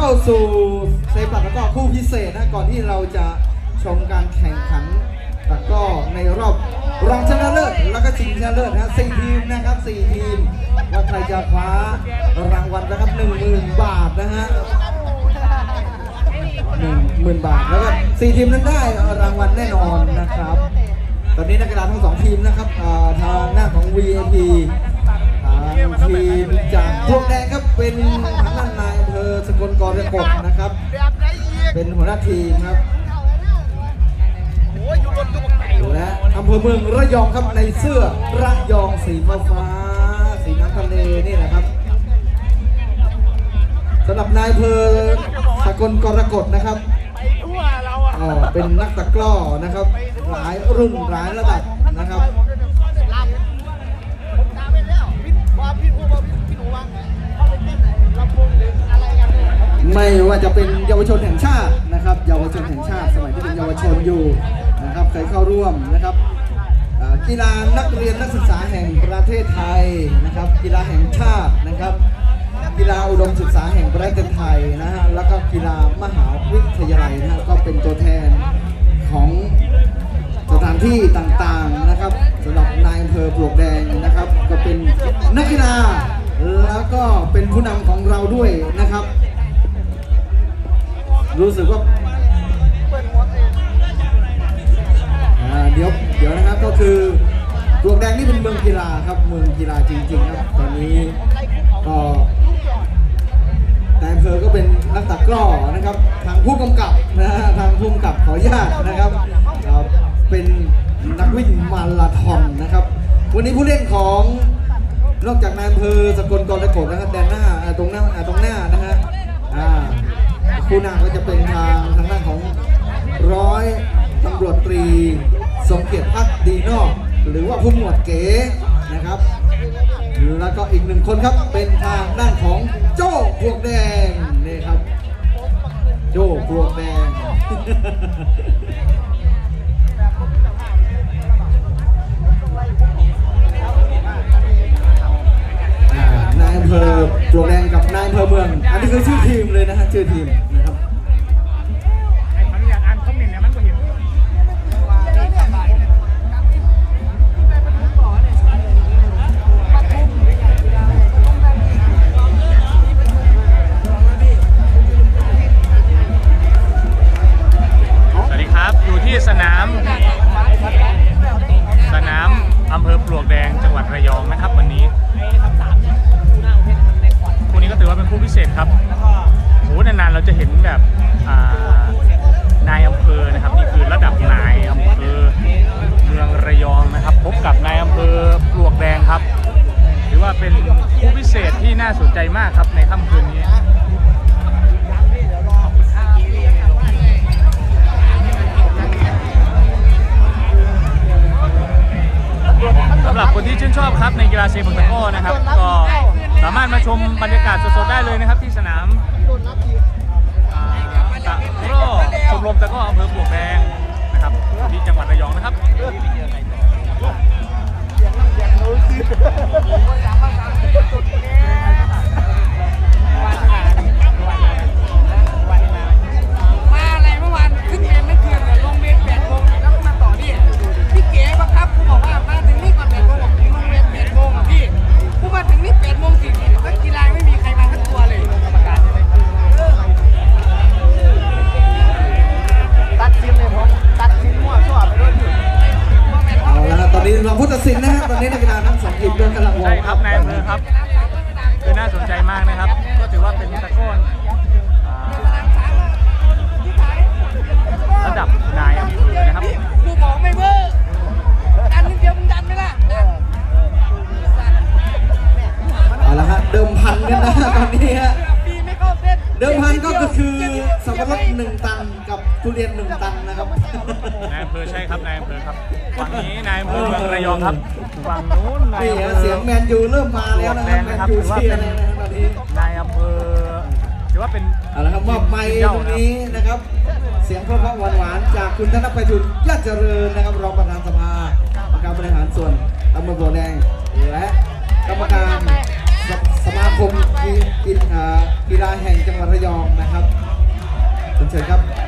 เข้าสู่เซปัตะกร้อคู่พิเศษนะก่อนที่เราจะชมการแข่งขันตะกร้อในรอบรองชนะเลิศแล้วก็ชิงชนะเลิศนะสี่ทีมนะครับสี่ทีมว่าใครจะคว้ารางวัลนะครับหนึ่งหมื่นบาทนะฮะหนึ่งหมื่นบาทแล้วก็สี่ทีมนั้นได้รางวัลแน่นอนนะครับ ตอนนี้นักกีฬาทั้งสองทีมนะครับทางหน้าของ VIP ทางทีมจากพวกแดงครับเป็นทางด้านนายอำเภอสกลกรกฎนะครับ แบบไหนอีกเป็นหัวหน้าทีมครับโอ้ยอยู่บนตัวไก่และอำเภอเมืองระยองครับในเสื้อระยองสีฟ้าฟ้าๆสีน้ำทะเลนี่แหละครับสำหรับนายอำเภอสกลกรกฎนะครับไปทั่วเราอะอ๋อเป็นนักตะกร้อนะครับ หลายรุ่นหลายระดับนะครับ ว่าจะเป็นเยาวชนแห่งชาตินะครับ เยาวชนแห่งชาติ สมัยที่เป็นเยาวชนอยู่นะครับเคยเข้าร่วมนะครับกีฬานักเรียนนักศึกษาแห่งประเทศไทยนะครับ กีฬาแห่งชาตินะครับ กีฬาอุดมศึกษาแห่งประเทศไทยนะฮะแล้วก็กีฬามหาวิทยาลัยนะฮะก็เป็นตัวแทนของสถานที่ต่างๆนะครับสำหรับนายอำเภอปลวกแดงนะครับ ก็เป็นนักกีฬาแล้วก็เป็นผู้นำของเราด้วยนะครับ รู้สึกว่าเดี๋ยวเดี๋ยวนะครับก็คือปลวกแดงนี่เป็นเมืองกีฬาครับเมืองกีฬาจริงๆครับตอนนี้ก็นายอำเภอก็เป็นนักตะกร้อนะครับ ทางผู้กำกับนะฮะทางผู้กำกับขออนุญาตนะครับเราเป็นนักวิ่งมาราธอนนะครับ วันนี้ผู้เล่นของนอกจากนายอำเภอสกลกรกฎนะครับแดนหน้าตรงหน้าอ่าตรงหน้านะฮะอ่า คู่หน้าก็จะเป็นทางทางด้านของร้อยตำรวจตรีสมเกียรติพักดีนอก หรือว่าผู้หมวดเก๋นะครับ แล้วก็อีกหนึ่งคนครับเป็นทางด้านของโจ้พวกแดงนี่ครับ โจ้พวกแดงนายอำเภอปลวกแดงกับนายอำเภอเมือง อันนี้คือชื่อทีมเลยนะฮะชื่อทีมำเภอเมืองระยองครับฝั่งนู้นนายนี่อำเภฮะอเสียงแมนยูเริ่มมาแล้วนะครับแมนยูเชียร์เลยนะครับตอนนี้นายอำเภอถือว่าเป็นเอาละครับมอบไมค์ตรงนี้นะครับ เสียงเพราะๆหวานๆจากคุณธนประยุทธ์ยอดเจริญนะครับรองประธานสภาองค์การบริหารส่วนตำบลบัวแดงและกรรมการสสมาคมกีกีอ่ากีฬาแห่งจังหวัดระยองนะครับเชิญครับน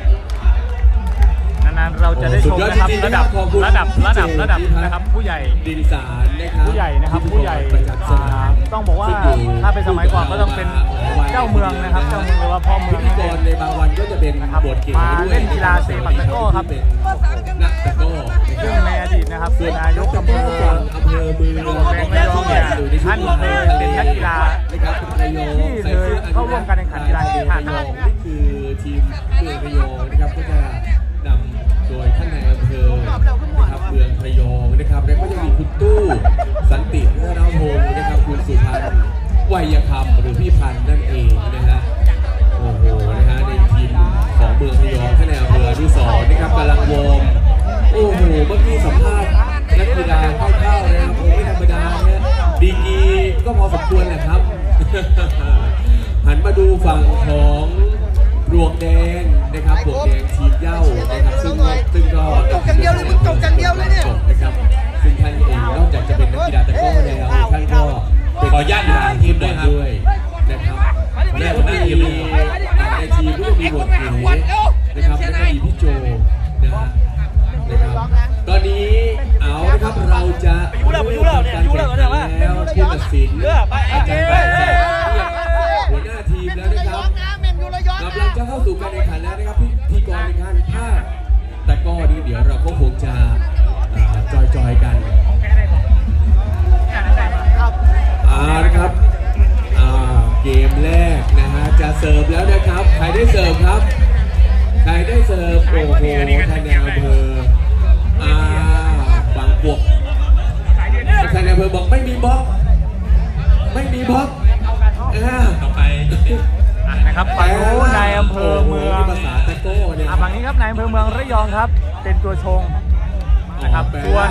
านๆเราจะได้ชมนะครับสุดยอดจริงๆระดับขอบคุณระดับพี่ระดับเจระดับพี่พัฒน์นะครับผู้ใหญ่ดินสารนะครับผู้ใหญ่นะครับผู้ใหญ่ประจำสนามอ่าต้องบอกว่าถ้าเป็นสมัยก่อนก็ต้องเป็นเจ้าเมืองนะครับเจ้าเมืองหรือว่าพ่อเมืองพิธีกรในบางวันก็จะเป็นนะครับบทเก๋มาด้วยเล่นกีฬาเซปักตะกร้อครับที่เป็นนักตะกร้อซึ่งในอดีตนะครับส่วนนายกตะอำกเภร้ออฝั่งอำเภอเมืองแรงระยองเนี่ยท่านเคยเป็นนักกีฬานะครับระยองที่เคยเข้าร่วมการแข่งขันกีฬาแห่งชาติระยองนี่คือทีมเมืองระยองนะครับก็จะ วัยคำหรือพี่พันธ์นั่นเองนะฮะโอ้โหนะฮะในทีมของเมืองระยองท่านในอำเภออนุสรณ์นะครับกำลังวอร์มโอ้โหเมื่อกี้สัมภาษณ์นักกีฬาคร่าวๆนะครับผมไม่ธรรมดาเนี่ยดีกีก็พอสมควรแหละครับ หันมาดูฝั่งของปลวกแดงนะครับปลวกแดงทีมเย้านะครับซึ่งซึ่งก็จบอย่งเดียวเลยมึงจบอย่งเดียวเลยเนี่ยนะครับซึ่งท่านเองนอกจากจะเป็นนักกีฬาตะกร้อแล้วท่านก็ ขออนุญาตอยู่หลังทีมด้วยครับด้วยนะครับและในทีมในทีมก็มีบทเก๋นะครับแล้วก็มีพี่โจนะฮะนะครับตอนนี้เอานะครับเราจะยูเริ่มการแข่งขันแล้วผู้ตัดสินอาจารย์ปราศจากหัวหน้าทีมแล้วนะครับเมนยูระยองกำลังจะเข้าสู่การแข่งขันแล้วนะครับพี่พีกรในการภาคแต่ก็นี่เดี๋ยวเราก็คงจะจอยๆกัน จะเสิร์ฟแล้วนะครับ ใครได้เสิร์ฟครับ ใครได้เสิร์ฟ โอ้โหท่านนายอำเภออ่าบางบวกท่านนายอำเภอบอกไม่มีบล็อก ไม่มีบล็อกอ่าต่อไปอะนะครับฝั่งโน้นนายอำเภอเมืองโโหนี่ภาษาตะโก้เนี่ยอะฝั่งนี้ครับนายอำเภอเมืองระยองครับ เป็นตัวชงนะครับส่วน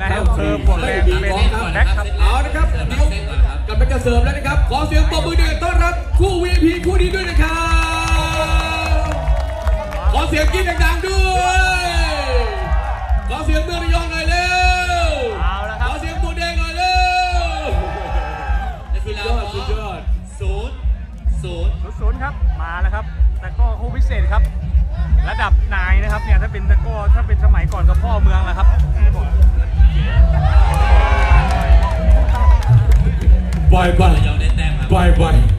นายอำเภอปลวกแดงเป็นแบ็คครับเอานะครับเดี๋ยวกำลังจะเสริมแล้วนะครับ ขอเสียงปรบมือเดือดต้อนรับคู่ VIP คู่นี้ด้วยนะครับ ขอเสียงกรี๊ดดังๆด้วย ขอเสียงเมืองระยองหน่อยเร็ว เอาละครับขอเสียงตัวแดงหน่อยเร็วนักกีฬายอดสุดยอดศูนย์ศูนย์ศูนย์ครับ มาแล้วครับ ตะกร้อคู่พิเศษครับ ระดับนายนะครับเนี่ยถ้าเป็นตะกร้อถ้าเป็นสมัยก่อนก็พ่อเมืองแล้วครับ บอยบอยระยองได้แต้มครับบอยบอย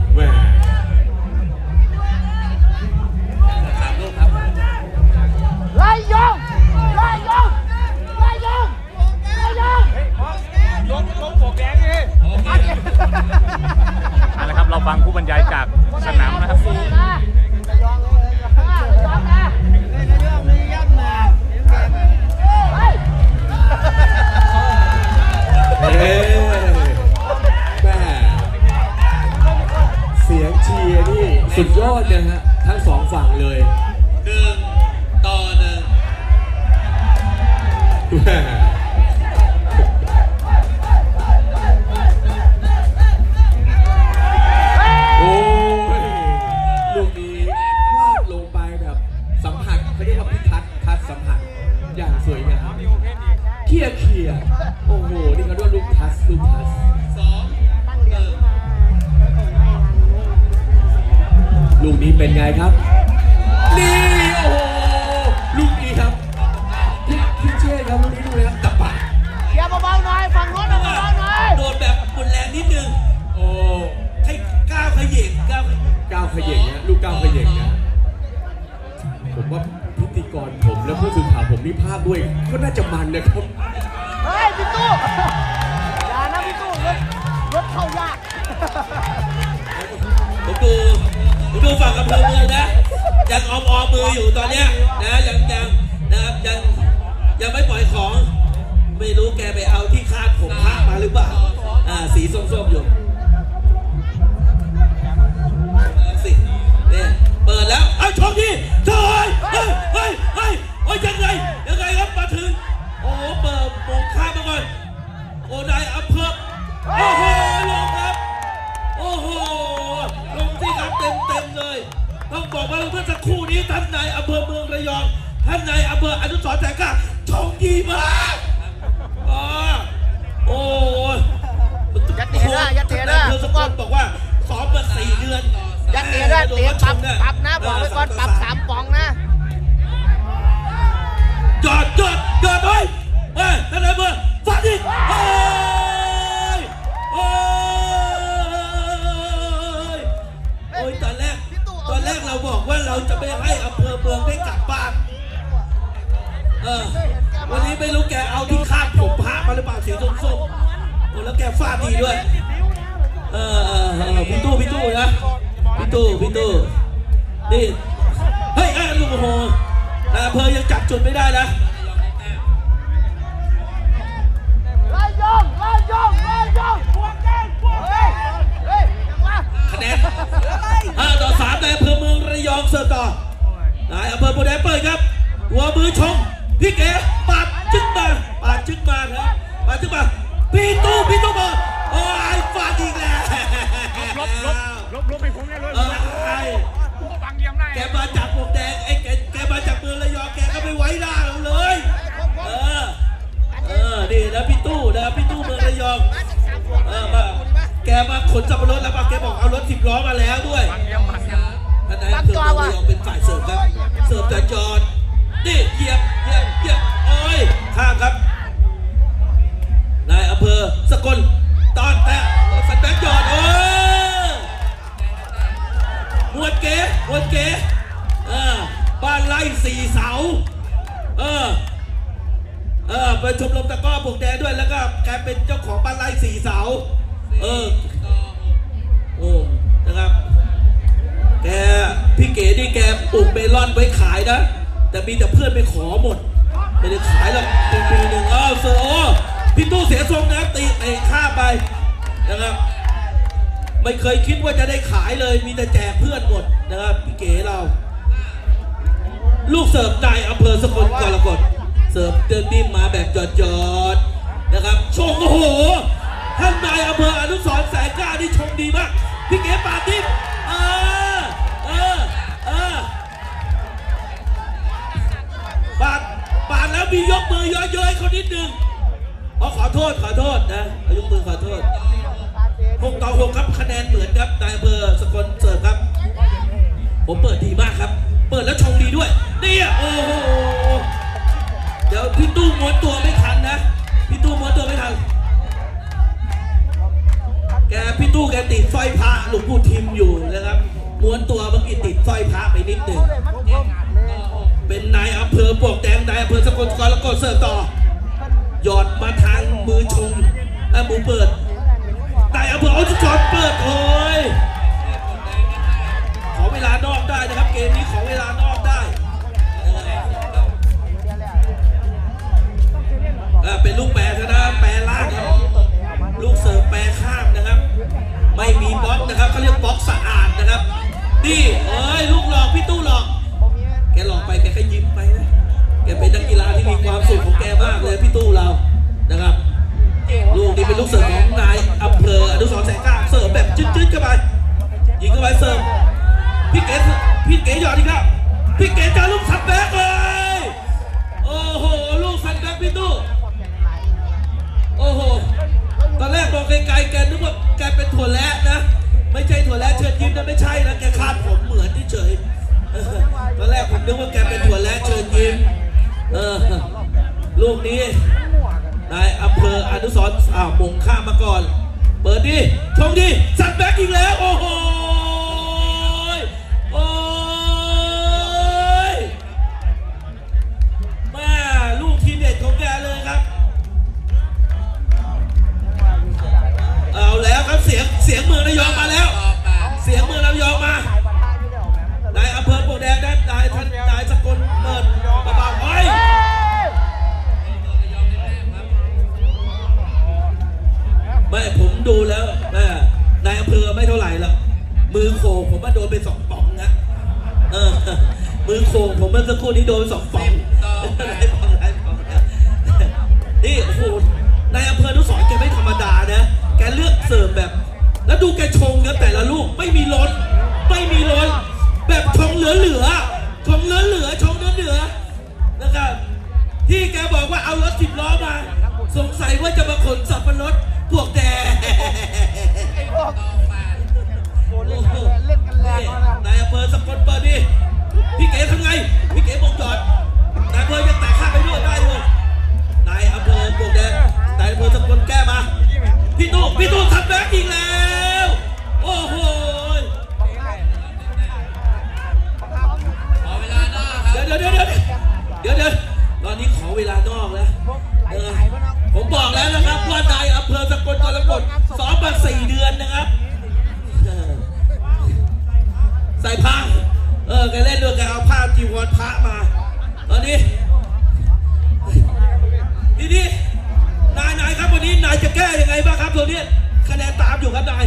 โอ้ยลูกนี้พลาดลงไปแบบสัมผัสเขาเรียกว่าพิทัศน์ทัศน์สัมผัสอย่างสวยงามเคลียร์เคลียร์โอ้โห นี่เขาเรียกว่าลูกทัสลูกทัสสองหนึ่งลูกนี้เป็นไงครับ ขยิบก้าวเขย่งนะลูกก้าวเขย่งนะผมว่าพิธีกรผมและผู้สื่อข่าวผมนี่ภาคด้วย ก็น่าจะมันนะครับเฮ้ยพี่ตู้อย่านะพี่ตู้รถรถเข้ายากผมดูผมดูฝั่งอำเภอเมืองนะยังออมออมมืออยู่ตอนเนี้ยนะยังยังนะครับยังยังไม่ปล่อยของ ไม่รู้แกไปเอาที่คาดผมพระมาหรือเปล่าอ่าสีส้มๆอยู่ แล้วเอาชมดิชอยเฮ้ยเฮ้ยเฮ้ยเฮ้ยยังไงยังไงครับมาถึงโอ้โหเปิดมงข้ามมาก่อนโอ้นายอำเภอโอ้โหลงครับ โอ้โหลงที่ครับเต็มเต็มๆเลย ต้องบอกว่าเมื่อสักครู่นี้ท่านนายอำเภอเมืองระยอง ท่านนายอำเภออนุสรณ์แสงกล้าชมดีมากอ๋อโอ้ยยัดเตะได้ยัดเตะได้ท่านนายอำเภอสกลบอกว่าซ้อมมาสี่เดือน ยัดเหรียด้วยเหรียปรับปรับนะบอกไว้ก่อนปรับสามปองนะจอดจอดจอดไปเฮ้ยนั่นไหนเบอร์ฟัดดิเฮ้เฮ้ยโอตอนแรกตอนแรกเราบอกว่าเราจะไม่ให้อำเภอเมืองได้กลับบ้านเออวันนี้ไม่รู้แกเอาที่คาดผมพระมาหรือเปล่าสีส้มๆโอ้แล้วแกฟาดดีด้วย เออพี่ตู้พี่ตู้นะ พี่ตู้พี่ตู้นี่เฮ้ยไอ้ลูกโอ้โหนายอำเภอยังจับจุดไม่ได้นะไล่ยงไล่ยงไล่ยงพวกแกงพวกแกงเฮ้ยจังหวะคะแนนห้าต่อสามในอำเภอเมืองระยองเสิร์ฟต่อนายอำเภอโพแดงเปิดครับหัวมือชงพี่เก๋ปาดจึ๊กมาปาดจึ๊กมาครับปาดจึ๊กมาพี่ตู้พี่ตู้มาโอ้ยฟาดอีกแล้วลบลบ ลบลบไปผมเนี่ยเลยเออไอ้บังเดียมได้แกมาจากหมวกแดงไอ้แกแกมาจากเมืองระยองแกก็ไม่ไว้หน้าเราเลย เออ เออ นี่นะพี่ตู้นะพี่ตู้เมืองระยอง เออมาแกมาขนสับปะรดแล้วมาแกบอกเอารถสิบล้อมาแล้วด้วยบังเดียมบังเดียมท่านนายอำเภอเมืองระยองเป็นฝ่ายเสิร์ฟครับ เสิร์ฟจากจอดนี่เหยียบเหยียบเหยียบโอ้ยข้ามครับ นายอำเภอสกล เก๋หมวดเก๋เออบ้านไร่สี่เสา เออ เออเป็นชมรมตะก้อปลวกแดงด้วยแล้วก็แกเป็นเจ้าของบ้านไร่สี่เสา เออโอ้นะครับ แกพี่เก๋นี่แกปลูกเมลอนไว้ขายนะ แต่มีแต่เพื่อนไปขอหมด ไม่ได้ขายหรอกปีปีหนึ่งอ้าวเสือโอ้พี่ตู้เสียทรงนะตีเตะข้าไปนะครับ ไม่เคยคิดว่าจะได้ขายเลย มีแต่แจกเพื่อนหมดนะครับพี่เก๋เรา ลูกเสิร์ฟนายอำเภอสกลกรกฎเสิร์ฟเดินนิ่มมาแบบจอดๆนะครับชงโอ้โหท่านนายอำเภออนุสรแสงกล้านี่ชงดีมากพี่เก๋ปาดนิ่มเออเออเออปาดปาดแล้วมียกมือเยอยๆเขานิดนึงอ๋อขอโทษขอโทษนะอายกมือขอโทษ หกต่อหกครับคะแนนเหมือนครับนายอำเภอสกลเสิร์ฟครับ ผมเปิดดีมากครับ เปิดแล้วชงดีด้วยเนี่ยโอ้โหเดี๋ยวพี่ตู้ม้วนตัวไม่ทันนะ พี่ตู้ม้วนตัวไม่ทันแกพี่ตู้แกติดสร้อยพระหลวงปู่ทิมอยู่นะครับม้วนตัวเมื่อกี้ติดสร้อยพระไปนิดหนึ่งเป็นนายอำเภอปวกแดงนายอำเภอสกลกรแล้วก็เสิร์ฟต่อหยอดมาทางมือชงเอ้ยมือเปิด แต่อำเภอเอาจุดจอดเปิดโอย นุสรณ์อ้าวมงข้ามมาก่อน เปิดดิชงดิสันแบ็กอีกแล้ว โอ้โหโอ้ยแม่ลูกทีเด็ดของแกเลยครับ เอาแล้วครับเสียงเสียงเมืองระยองมาแล้ว มือโขกผมว่าโดนไปสองป๋องนะเออ มือโขกผมเมื่อสักครู่นี้โดนไปสองป๋องหลายป๋องหลายป๋องนี่โอ้โหนายอำเภอนุสรณ์แกไม่ธรรมดานะ แกเลือกเสิร์ฟแบบ แล้วดูแกชงนะแต่ละลูกไม่มีล้น ไม่มีล้น แบบชงเหลือเหลือๆชงเหลือเหลือๆชงเหลือเหลือๆนะครับที่แกบอกว่าเอารถสิบล้อมา สงสัยว่าจะมาขนสับปะรดพวกแดง นายอำเภอสกลเปิดดิพี่เก๋ทำไงพี่เก๋บอกจอดนายอำเภอยังแตะข้างไปด้วยได้อยู่นายอำเภอปวกแดงนายอำเภอสกลแก้มาพี่ตู้พี่ตู้ทำแบ็คอีกแล้ว โอ้โหขอเวลานอกครับเดี๋ยวเดี๋ยวเดี๋ยวเดี๋ยวเดี๋ยวตอนนี้ขอเวลานอกแล้ผมบอกแล้วนะครับว่านายอำเภอสกลกรกฎซ้อมมาสี่เดือนนะครับ ใส่ผ้าเออแกเล่นด้วยแกเอาผ้าจีวรพระมาตอนนี้นี่นี่นายนายครับวันนี้นายจะแก้ยังไงบ้างครับตัวนี้คะแนนตามอยู่ครับนาย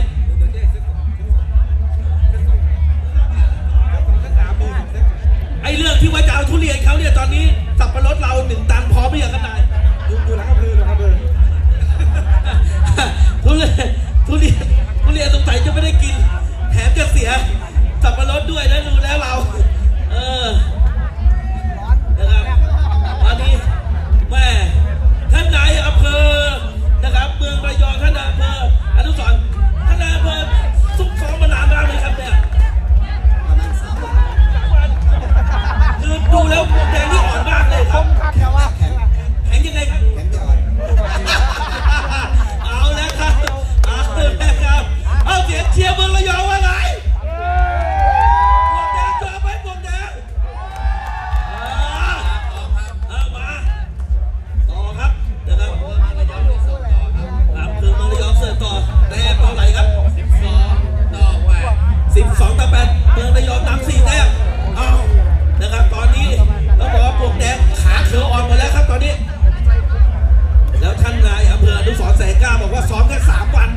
12ต่อ8เมืองระยองนำ4แต้มเอานะครับ ตอนนี้ต้องบอกว่าปวกแดงขาเขียวอ่อนหมดแล้วครับตอนนี้ แล้วท่านนายอำเภอทุสรณ์แสงก้าบอกว่าซ้อมแค่3วัน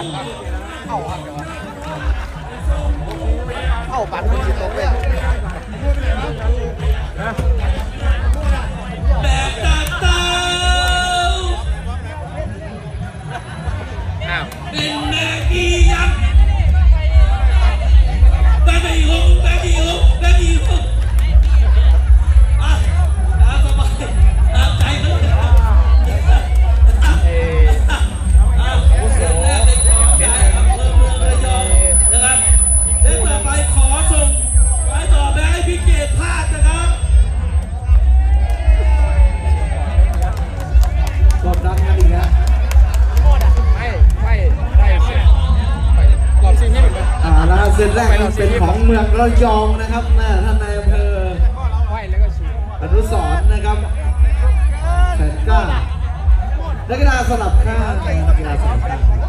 หันนะเข่าหันเหรอเข่าปั่นมันจิตตกเลยอ่ะแบบตัดเต้าเป็น ส้นแรกเป็นของเมืองระยองนะครับแม่ท่านนายอำเภออนุสรนะครับแสนกล้านักกีฬาสลับข้างกกีฬาสลับข้าง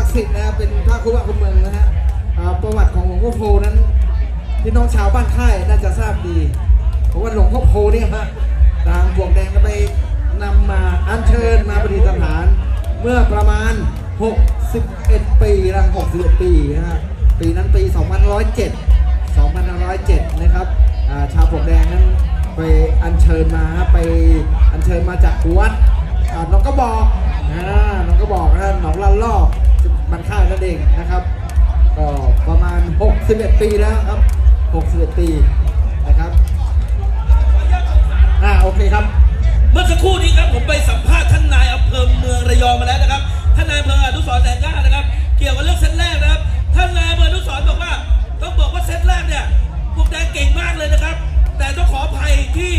ศักดิ์สิทธิ์นะครับเป็นพระคู่บ้านคู่เมืองนะฮะประวัติของหลวงพ่อโพนั้นพี่น้องชาวบ้านค่ายน่าจะทราบดี เพราะว่าหลวงพ่อโพนี่ฮะตางพวกแดงก็ไปนำมาอัญเชิญมาประดิษฐาน เมื่อประมาณ 61 ปีละ61 ปีนะฮะปีนั้นปี 2107 2107 นะครับชาวปวกแดงนั้นไปอัญเชิญมาไปอัญเชิญมาจากวัดน้องก็บอกน้องก็บอกนะหนองลันลอก บันค่ายนั่นเองนะครับก็ประมาณ 61 ปีแล้วครับ 61 ปีนะครับอ่าโอเคครับ เมื่อสักครู่นี้ครับผมไปสัมภาษณ์ท่านนายอำเภอเมืองระยองมาแล้วนะครับ ท่านนายอำเภออนุสรแสงก้านะครับ เกี่ยวกับเรื่องเซตแรกนะครับ ท่านนายอำเภออนุสรบอกว่า ต้องบอกว่าเซตแรกเนี่ยพวกแดงเก่งมากเลยนะครับ แต่ต้องขออภัยที่